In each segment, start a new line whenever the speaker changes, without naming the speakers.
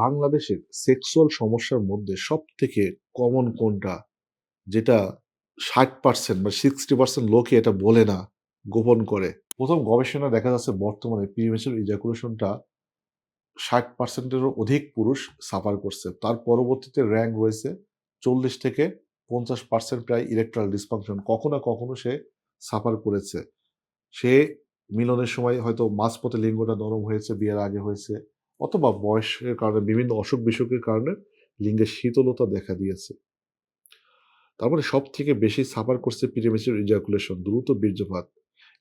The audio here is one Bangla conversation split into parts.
বাংলাদেশের সেক্সুয়াল সমস্যার মধ্যে সব থেকে কমন কোনটা? যেটা ষাট পার্সেন্ট বা সিক্সটি পার্সেন্ট লোকে এটা বলে না, গোপন করে। প্রথম গবেষণা দেখা যাচ্ছে বর্তমানে প্রিমেচুর ইজাকুলেশনটা ষাট পার্সেন্টেরও অধিক পুরুষ সাফার করছে। তার পরবর্তীতে র্যাঙ্ক রয়েছে চল্লিশ থেকে পঞ্চাশ পার্সেন্ট প্রায় ইলেকট্রাল ডিসফাংশন কখনো কখনো সে সাফার করেছে। সে মিলনের সময় হয়তো মাঝপথে লিঙ্গটা নরম হয়েছে, বিয়ের আগে হয়েছে। অথবা বয়সের কারণে, বিভিন্ন অসুখ বিসুখের কারণে লিঙ্গের শীতলতা দেখা দিয়েছে। তারপরে সব থেকে বেশি সাফার করছে পিরিমেচুর ইজাকুলেশন দ্রুত বীর্যপাত।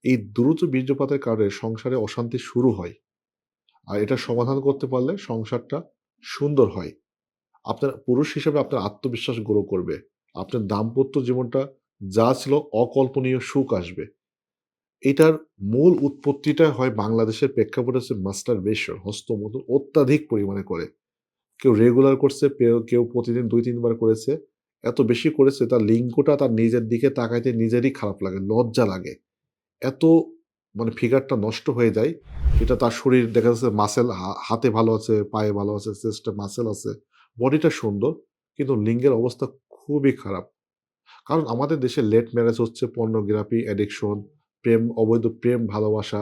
এই দ্রুত বীর্যপাতের কারণে সংসারে অশান্তি শুরু হয়। আর এটা সমাধান করতে পারলে সংসারটা সুন্দর হয়। আপনার পুরুষ হিসেবে আপনার আত্মবিশ্বাস গ্রো করবে। আপনার দাম্পত্য জীবনটা যা ছিল অকল্পনীয় সুখ আসবে। এটার মূল উৎপত্তিটা হয় বাংলাদেশের প্রেক্ষাপটে হচ্ছে মাস্টার বেশন হস্তমধু অত্যাধিক পরিমাণে করে। কেউ রেগুলার করছে, কেউ- কেউ প্রতিদিন দুই, তিনবার করেছে। এত বেশি করেছে, তার লিঙ্গটা তার নিজের দিকে তাকাইতে নিজেরই খারাপ লাগে, লজ্জা লাগে। এত মানে ফিগারটা নষ্ট হয়ে যায়, এটা তার শরীর দেখা যাচ্ছে মাসেল হাতে ভালো আছে, পায়ে ভালো আছে চেস্টে মাসেল আছে বডিটা সুন্দর, কিন্তু লিঙ্গের অবস্থা খুবই খারাপ। কারণ আমাদের দেশে লেট ম্যারেজ হচ্ছে পর্নোগ্রাফি অ্যাডিকশন প্রেম, অবৈধ প্রেম, ভালোবাসা,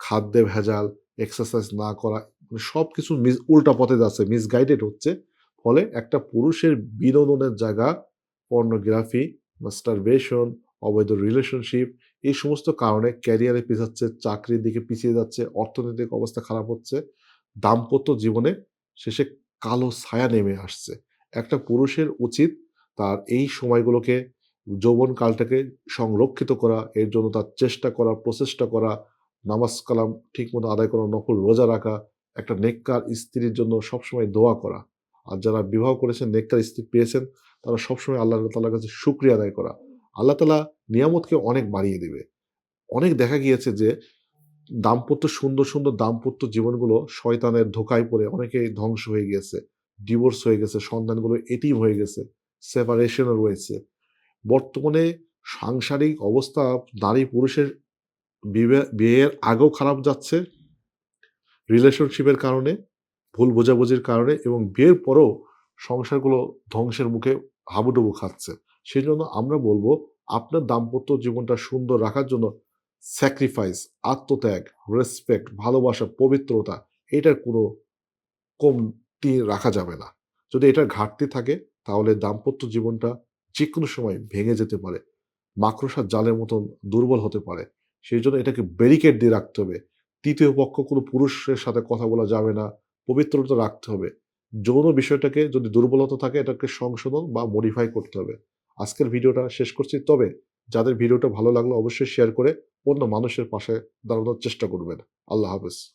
খাদ্যে ভেজাল এক্সারসাইজ না করা মানে সব কিছু মিস উল্টা পথে যাচ্ছে মিসগাইডেড হচ্ছে। ফলে একটা পুরুষের বিনোদনের জায়গা পর্নোগ্রাফি মাস্টারবেশন অবৈধ রিলেশনশিপ এই সমস্ত কারণে ক্যারিয়ারে পিছাচ্ছে, চাকরির দিকে পিছিয়ে যাচ্ছে, অর্থনৈতিক অবস্থা খারাপ হচ্ছে। দাম্পত্য জীবনে শেষে কালো ছায়া নেমে আসছে। একটা পুরুষের উচিত তার এই সময়গুলোকে যৌবন কালটাকে সংরক্ষিত করা, এর জন্য তার চেষ্টা করা, প্রচেষ্টা করা, নামাজ কালাম ঠিকমতো আদায় করা নকল রোজা রাখা, একটা নেককার স্ত্রীর জন্য সবসময় দোয়া করা। আর যারা বিবাহ করেছেন, নেককার স্ত্রী পেয়েছেন, তারা সবসময় আল্লাহ তালার কাছে শুক্রিয়া আদায় করা। আল্লাহ তালা নিয়ামতকে অনেক বাড়িয়ে দিবে। অনেক দেখা গিয়েছে যে, দাম্পত্য, সুন্দর সুন্দর দাম্পত্য জীবনগুলো শয়তানের ধোকায় পড়ে অনেকেই ধ্বংস হয়ে গেছে ডিভোর্স হয়ে গেছে, সন্তানগুলো এটিভ হয়ে গেছে সেপারেশনও রয়েছে। বর্তমানে সাংসারিক অবস্থা নারী পুরুষের বিয়ের আগেও খারাপ যাচ্ছে রিলেশনশিপের কারণে, ভুল বোঝাবুঝির কারণে এবং বিয়ের পরেও সংসারগুলো ধ্বংসের মুখে হাবুডুবু খাচ্ছে। সেই জন্য আমরা বলব আপনার দাম্পত্য জীবনটা সুন্দর রাখার জন্য স্যাক্রিফাইস আত্মত্যাগ রেসপেক্ট ভালোবাসা, পবিত্রতা, এটার কোনো কমতি রাখা যাবে না। যদি এটার ঘাটতি থাকে তাহলে দাম্পত্য জীবনটা যে কোনো সময় ভেঙে যেতে পারে। মাকড়সার জালের মতন দুর্বল হতে পারে। সেই জন্য এটাকে ব্যারিকেড দিয়ে রাখতে হবে। তৃতীয় পক্ষ কোনো পুরুষের সাথে কথা বলা যাবে না। পবিত্রতা রাখতে হবে। যৌন বিষয়টাকে যদি দুর্বলতা থাকে, এটাকে সংশোধন বা মডিফাই করতে হবে। আজকের ভিডিওটা শেষ করছি। তবে যাদের ভিডিওটা ভালো লাগল, অবশ্যই শেয়ার করে অন্য মানুষের পাশে দাঁড়ানোর চেষ্টা করবেন। আল্লাহ হাফেজ।